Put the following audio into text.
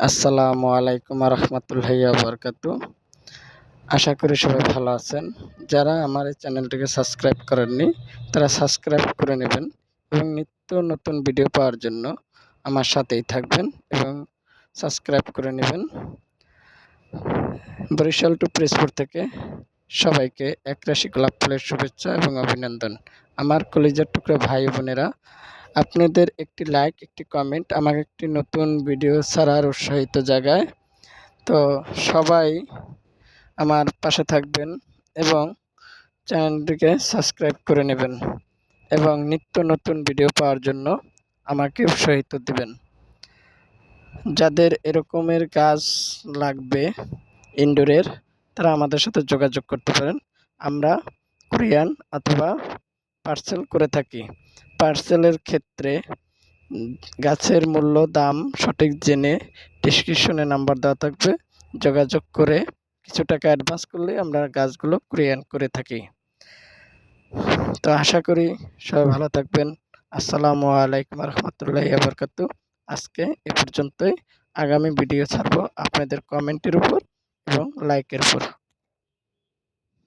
আসসালামু আলাইকুম রহমতুল্লাহি বরকাতু। আশা করি সবাই ভালো আছেন। যারা আমার এই চ্যানেলটিকে সাবস্ক্রাইব করেননি, তারা সাবস্ক্রাইব করে নেবেন এবং নিত্য নতুন ভিডিও পাওয়ার জন্য আমার সাথেই থাকবেন এবং সাবস্ক্রাইব করে নেবেন। বরিশাল টু প্রেসপুর থেকে সবাইকে একরাশি গোলাপ ফুলের শুভেচ্ছা এবং অভিনন্দন। আমার কলেজের টুকরা ভাই বোনেরা আপনাদের একটি লাইক একটি কমেন্ট আমাকে একটি নতুন ভিডিও ছাড়ার উৎসাহিত জায়গায়। তো সবাই আমার পাশে থাকবেন এবং চ্যানেলটিকে সাবস্ক্রাইব করে নেবেন এবং নিত্য নতুন ভিডিও পাওয়ার জন্য আমাকে উৎসাহিত দিবেন। যাদের এরকমের গাছ লাগবে ইনডোরের তারা আমাদের সাথে যোগাযোগ করতে পারেন। আমরা কোরিয়ান অথবা পার্সেল করে থাকি। পার্সেলের ক্ষেত্রে গাছের মূল্য, দাম সঠিক জেনে ডিসক্রিপশনে নাম্বার দেওয়া থাকবে। যোগাযোগ করে কিছু টাকা অ্যাডভান্স করলে আমরা গাছগুলো ক্রিয়ান করে থাকি। তো আশা করি সবাই ভালো থাকবেন। আসসালামু আলাইকুম রহমতুল্লাহ আবরকাতু আজকে এ পর্যন্তই। আগামী ভিডিও ছাড়বো আপনাদের কমেন্টের উপর এবং লাইকের উপর।